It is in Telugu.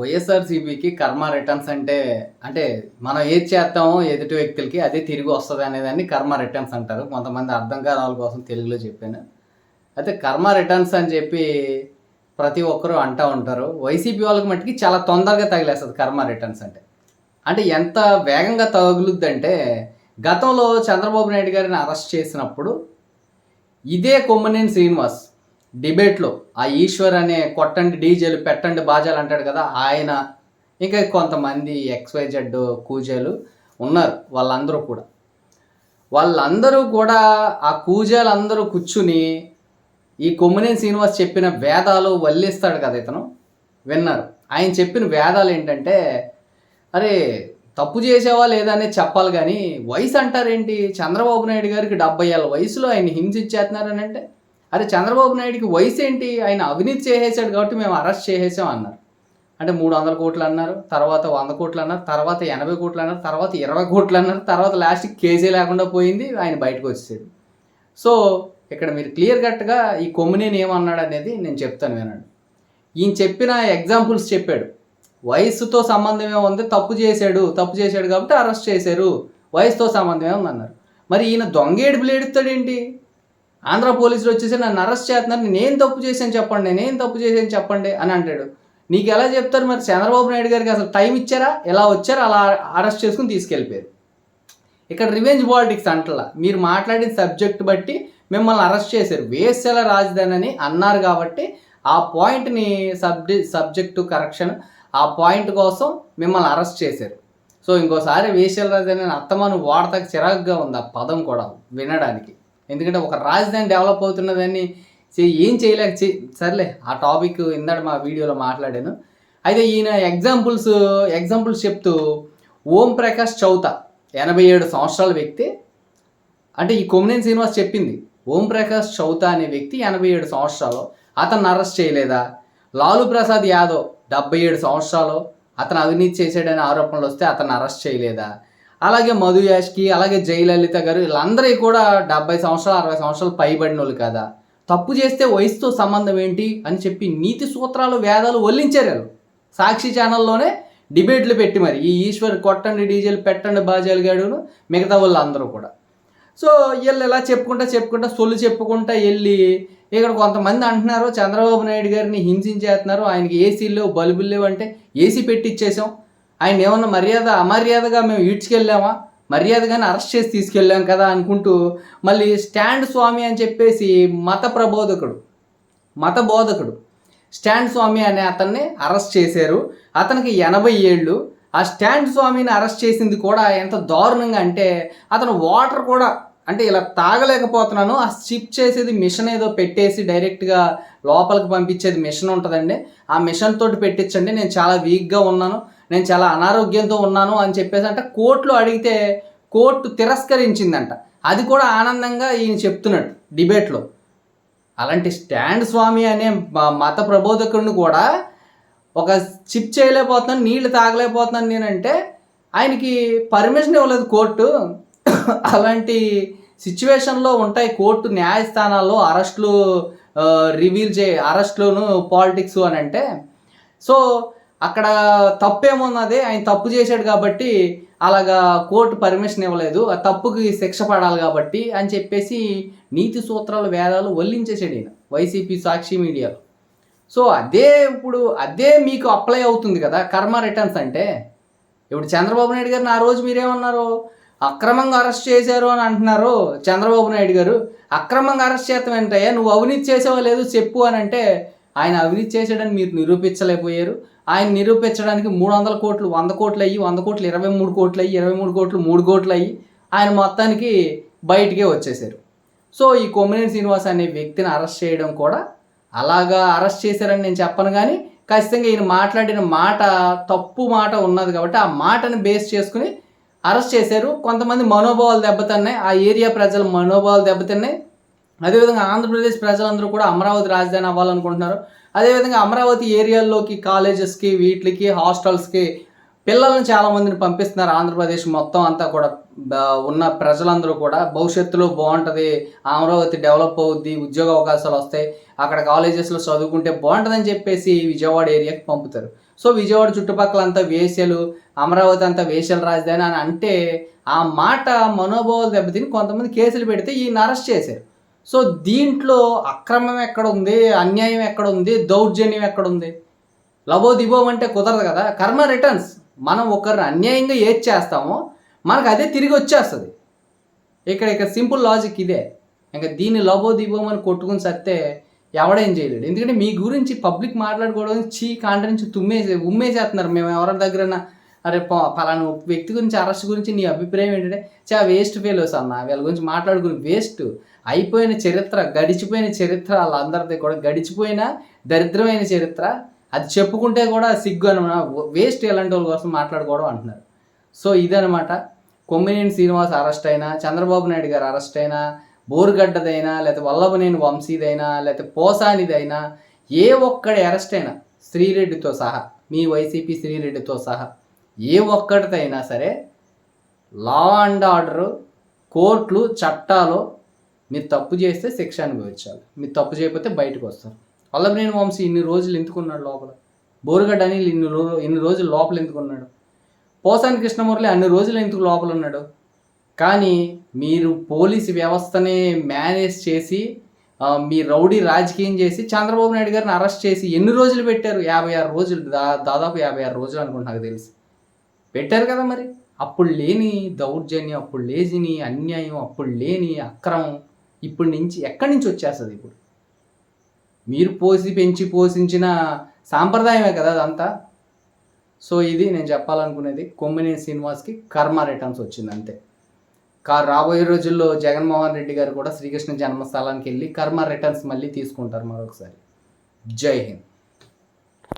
వైఎస్ఆర్సీపీకి కర్మ రిటర్న్స్ అంటే అంటే మనం ఏది చేస్తామో ఎదుటి వ్యక్తులకి అదే తిరిగి వస్తుంది అనేదాన్ని కర్మ రిటర్న్స్ అంటారు. కొంతమంది అర్థం కాని వాళ్ళ కోసం తెలుగులో చెప్పాను. అయితే కర్మ రిటర్న్స్ అని చెప్పి ప్రతి ఒక్కరూ అంటూ ఉంటారు. వైసీపీ వాళ్ళకి మట్టుకి చాలా తొందరగా తగిలేస్తుంది కర్మ రిటర్న్స్ అంటే. అంటే ఎంత వేగంగా తగులుద్దంటే గతంలో చంద్రబాబు నాయుడు గారిని అరెస్ట్ చేసినప్పుడు ఇదే కొమ్మనేని శ్రీనివాస్ డిబేట్లో ఆ ఈశ్వర్ అనే కొట్టండి డీజేలు పెట్టండి బాజాలు అంటాడు కదా ఆయన ఇంకా కొంతమంది ఎక్స్వైజెడ్ కూజాలు ఉన్నారు వాళ్ళందరూ కూడా. వాళ్ళందరూ కూడా ఆ కూజాలు అందరూ కూర్చుని ఈ కొమ్మనేని శ్రీనివాస్ చెప్పిన వేదాలు వల్లిస్తాడు కదా ఇతను విన్నారు. ఆయన చెప్పిన వేదాలు ఏంటంటే అరే తప్పు చేసేవా లేదా అనేది చెప్పాలి కానీ వయసు అంటారేంటి? చంద్రబాబు నాయుడు గారికి డెబ్బై ఏళ్ళ వయసులో ఆయన హింసించేస్తున్నారని అంటే అరే చంద్రబాబు నాయుడికి వయసు ఏంటి? ఆయన అవినీతి చేసేసాడు కాబట్టి మేము అరెస్ట్ చేసేసాం అన్నారు. అంటే మూడు వందల కోట్లు అన్నారు తర్వాత వంద కోట్లు అన్నారు తర్వాత ఎనభై కోట్లు అన్నారు తర్వాత ఇరవై కోట్లు అన్నారు తర్వాత లాస్ట్కి కేజీ లేకుండా పోయింది ఆయన బయటకు వచ్చేసాడు. సో ఇక్కడ మీరు క్లియర్ కట్గా ఈ కొమ్మినేని ఏమన్నాడు అనేది నేను చెప్తాను వినండి. ఈయన చెప్పిన ఎగ్జాంపుల్స్ చెప్పాడు. వయసుతో సంబంధమే ఉంది తప్పు చేశాడు తప్పు చేశాడు కాబట్టి అరెస్ట్ చేశారు. వయసుతో సంబంధమే ఉంది అన్నారు. మరి ఈయన దొంగేడు బ్లేడుతాడేంటి ఆంధ్ర పోలీసులు వచ్చేసి నన్ను అరెస్ట్ చేస్తున్నారు. నేనేం తప్పు చేశాను చెప్పండి నేనేం తప్పు చేశాను చెప్పండి అని అంటాడు. నీకు ఎలా చెప్తారు మరి? చంద్రబాబు నాయుడు గారికి అసలు టైం ఇచ్చారా? ఎలా వచ్చారా? అలా అరెస్ట్ చేసుకుని తీసుకెళ్ళిపోయారు. ఇక్కడ రివెంజ్ పాలిటిక్స్ అంటలా. మీరు మాట్లాడిన సబ్జెక్ట్ బట్టి మిమ్మల్ని అరెస్ట్ చేశారు. వేసెల రాజధాని అని అన్నారు కాబట్టి ఆ పాయింట్ని సబ్జె సబ్జెక్టు కరెక్షన్ ఆ పాయింట్ కోసం మిమ్మల్ని అరెస్ట్ చేశారు. సో ఇంకోసారి వేసెల రాజధాని అత్తమాను వార్తకు చిరాకుగా ఉంది ఆ పదం కూడా వినడానికి. ఎందుకంటే ఒక రాజధాని డెవలప్ అవుతున్నదని ఏం చేయలేక సర్లే ఆ టాపిక్ ఇందాక మా వీడియోలో మాట్లాడాను. అయితే ఈయన ఎగ్జాంపుల్స్ ఎగ్జాంపుల్స్ చెప్తూ ఓం ప్రకాష్ చౌత ఎనభై ఏడు సంవత్సరాల వ్యక్తి. అంటే ఈ కొమ్మినేని శ్రీనివాస్ చెప్పింది ఓం ప్రకాష్ చౌత అనే వ్యక్తి ఎనభై ఏడు సంవత్సరాలు అతను అరెస్ట్ చేయలేదా? లాలు ప్రసాద్ యాదవ్ డెబ్బై ఏడు సంవత్సరాలు అతను అవినీతి చేశాడనే ఆరోపణలు వస్తే అతను అరెస్ట్ చేయలేదా? అలాగే మధు యాష్కి అలాగే జయలలిత గారు వీళ్ళందరూ కూడా డెబ్బై సంవత్సరాలు అరవై సంవత్సరాలు పైబడిన వాళ్ళు కదా. తప్పు చేస్తే వయసుతో సంబంధం ఏంటి అని చెప్పి నీతి సూత్రాలు వేదాలు వల్లించారు వాళ్ళు. సాక్షి ఛానల్లోనే డిబేట్లు పెట్టి మరి ఈ ఈశ్వర్ కొట్టండి డీజేలు పెట్టండి బాజాలు గాడును మిగతా వాళ్ళు అందరూ కూడా. సో వీళ్ళు ఇలా చెప్పుకుంటా చెప్పుకుంటా సొల్లు చెప్పుకుంటా వెళ్ళి ఇక్కడ కొంతమంది అంటున్నారు చంద్రబాబు నాయుడు గారిని హింసించేస్తున్నారు ఆయనకి ఏసీలు బల్బులు లేవు అంటే ఏసీ పెట్టిచ్చేసాం. ఆయన ఏమన్నా మర్యాద అమర్యాదగా మేము ఈడ్చుకెళ్ళామా? మర్యాదగానే అరెస్ట్ చేసి తీసుకెళ్ళాం కదా అనుకుంటూ మళ్ళీ స్టాండ్ స్వామి అని చెప్పేసి మత ప్రబోధకుడు మత బోధకుడు స్టాండ్ స్వామి అనే అతన్ని అరెస్ట్ చేశారు. అతనికి ఎనభై ఏళ్ళు. ఆ స్టాండ్ స్వామిని అరెస్ట్ చేసింది కూడా ఎంత దారుణంగా అంటే అతను వాటర్ కూడా అంటే ఇలా తాగలేకపోతున్నాను. ఆ షిప్ చేసేది మిషన్ ఏదో పెట్టేసి డైరెక్ట్గా లోపలికి పంపించేది మిషన్ ఉంటుందండి. ఆ మిషన్ తోటి పెట్టించండి. నేను చాలా వీక్గా ఉన్నాను. నేను చాలా అనారోగ్యంతో ఉన్నాను అని చెప్పేసి అంటే కోర్టులో అడిగితే కోర్టు తిరస్కరించిందంట. అది కూడా ఆనందంగా ఈయన చెప్తున్నాడు డిబేట్లో. అలాంటి స్టాండ్ స్వామి అనే మత ప్రబోధకుడిని కూడా ఒక చిప్ చేయలేకపోతున్నాను నీళ్ళు తాగలేకపోతున్నాను నేనంటే ఆయనకి పర్మిషన్ ఇవ్వలేదు కోర్టు. అలాంటి సిచ్యువేషన్లో ఉంటాయి కోర్టు న్యాయస్థానాల్లో అరెస్టులు రివీల్ చే అరెస్టులను పాలిటిక్స్ అని అంటే. సో అక్కడ తప్పేమున్నది? ఆయన తప్పు చేశాడు కాబట్టి అలాగా కోర్టు పర్మిషన్ ఇవ్వలేదు. ఆ తప్పుకి శిక్ష పడాలి కాబట్టి అని చెప్పేసి నీతి సూత్రాలు వేదాలు వల్లించేసాడు ఈయన వైసీపీ సాక్షి మీడియాలో. సో అదే ఇప్పుడు అదే మీకు అప్లై అవుతుంది కదా కర్మ రిటర్న్స్ అంటే. ఇప్పుడు చంద్రబాబు నాయుడు గారిని ఆ రోజు మీరేమన్నారు? అక్రమంగా అరెస్ట్ చేశారు అని అంటున్నారు చంద్రబాబు నాయుడు గారు. అక్రమంగా అరెస్ట్ చేస్తాం ఏంటయ్యా నువ్వు అవినీతి చేసావో లేదు చెప్పు అని అంటే ఆయన అవినీతి చేశాడని మీరు నిరూపించలేకపోయారు. ఆయన నిరూపించడానికి మూడు వందల కోట్లు వంద కోట్లు అయ్యి వంద కోట్లు ఇరవై మూడు కోట్లు అయ్యి ఇరవై మూడు కోట్లు మూడు కోట్లు అయ్యి ఆయన మొత్తానికి బయటికే వచ్చేసారు సో ఈ కొమ్మినేని శ్రీనివాస్ అనే వ్యక్తిని అరెస్ట్ చేయడం కూడా అలాగా అరెస్ట్ చేశారని నేను చెప్పను కానీ ఖచ్చితంగా ఈయన మాట్లాడిన మాట తప్పు మాట ఉన్నది కాబట్టి ఆ మాటని బేస్ చేసుకుని అరెస్ట్ చేశారు. కొంతమంది మనోభావాలు దెబ్బతిన్నాయి. ఆ ఏరియా ప్రజల మనోభావాలు దెబ్బతిన్నాయి. అదేవిధంగా ఆంధ్రప్రదేశ్ ప్రజలందరూ కూడా అమరావతి రాజధాని అవ్వాలనుకుంటున్నారు. అదేవిధంగా అమరావతి ఏరియాల్లోకి కాలేజెస్కి వీటికి హాస్టల్స్కి పిల్లల్ని చాలామందిని పంపిస్తున్నారు ఆంధ్రప్రదేశ్ మొత్తం అంతా కూడా. ఉన్న ప్రజలందరూ కూడా భవిష్యత్తులో బాగుంటుంది అమరావతి డెవలప్ అవుద్ది ఉద్యోగ అవకాశాలు వస్తాయి అక్కడ కాలేజెస్లో చదువుకుంటే బాగుంటుందని చెప్పేసి విజయవాడ ఏరియాకి పంపుతారు. సో విజయవాడ చుట్టుపక్కల అంతా వేశ్యలు అమరావతి అంతా వేశ్యల రాజధాని అని అంటే ఆ మాట మనోభావాలు దెబ్బతిని కొంతమంది కేసులు పెడితే ఈయన అరెస్ట్ చేశారు. సో దీంట్లో అక్రమం ఎక్కడ ఉంది అన్యాయం ఎక్కడ ఉంది దౌర్జన్యం ఎక్కడ ఉంది లబో దిబో అంటే కుదరదు కదా. కర్మ రిటర్న్స్. మనం ఒకరిని అన్యాయంగా ఏది చేస్తామో మనకు అదే తిరిగి వచ్చేస్తుంది. ఇక్కడ ఇక్కడ సింపుల్ లాజిక్ ఇదే. ఇంకా దీన్ని లబో దిబో అని కొట్టుకుని సత్తే ఎవడేం చేయలేడు. ఎందుకంటే మీ గురించి పబ్లిక్ మాట్లాడుకోవడం చీ కాంట నుంచి తుమ్మేసే ఉమ్మేసేస్తున్నారు. మేము ఎవరి దగ్గర అరే ప- పలానా వ్యక్తి గురించి అరెస్ట్ గురించి నీ అభిప్రాయం ఏంటంటే చా వేస్ట్ ఫెయిల్స్ అన్న వీళ్ళ గురించి మాట్లాడుకుని వేస్ట్ అయిపోయిన చరిత్ర గడిచిపోయిన చరిత్ర వాళ్ళందరిది కూడా గడిచిపోయిన దరిద్రమైన చరిత్ర అది చెప్పుకుంటే కూడా సిగ్గు అనమాట వేస్ట్ ఇలాంటి వాళ్ళ కోసం మాట్లాడుకోవడం అంటున్నారు. సో ఇదనమాట కొమ్మినేని శ్రీనివాస్ అరెస్ట్ అయినా చంద్రబాబు నాయుడు గారు అరెస్ట్ అయినా బోరుగడ్డదైనా లేకపోతే వల్లభనేని వంశీదైనా లేకపోతే పోసానిదైనా ఏ ఒక్కడి అరెస్ట్ అయినా శ్రీరెడ్డితో సహా మీ వైసీపీ శ్రీరెడ్డితో సహా ఏ ఒక్కటిదైనా సరే లా అండ్ ఆర్డర్ కోర్టులు చట్టాలు మీరు తప్పు చేస్తే శిక్ష అనుభవించాలి. మీరు తప్పు చేయకపోతే బయటకు వస్తారు. వల్లభనేని వంశీ ఇన్ని రోజులు ఎందుకున్నాడు లోపల? బోరుగడ్డ అని ఇన్ని రో ఇన్ని రోజులు లోపల ఎందుకున్నాడు? పోసాని కృష్ణమూర్లే అన్ని రోజులు ఎందుకు లోపల ఉన్నాడు? కానీ మీరు పోలీసు వ్యవస్థనే మేనేజ్ చేసి మీ రౌడీ రాజకీయం చేసి చంద్రబాబు నాయుడు గారిని అరెస్ట్ చేసి ఎన్ని రోజులు పెట్టారు? యాభై ఆరు రోజులు దా దాదాపు యాభై ఆరు రోజులు అనుకుంటా నాకు తెలిసి. పెట్టారు కదా మరి? అప్పుడు లేని దౌర్జన్యం అప్పుడు లేజిని అన్యాయం అప్పుడు లేని అక్రమం ఇప్పుడు నుంచి ఎక్కడి నుంచి వచ్చేస్తుంది ఇప్పుడు? మీరు పోసి పెంచి పోషించిన సాంప్రదాయమే కదా అదంతా. సో ఇది నేను చెప్పాలనుకునేది కొమ్మినేని శ్రీనివాస్కి కర్మ రిటర్న్స్ వచ్చింది అంతే. కా రాబోయే రోజుల్లో జగన్మోహన్ రెడ్డి గారు కూడా శ్రీకృష్ణ జన్మస్థలానికి వెళ్ళి కర్మ రిటర్న్స్ మళ్ళీ తీసుకుంటారు మరొకసారి. జై హింద్.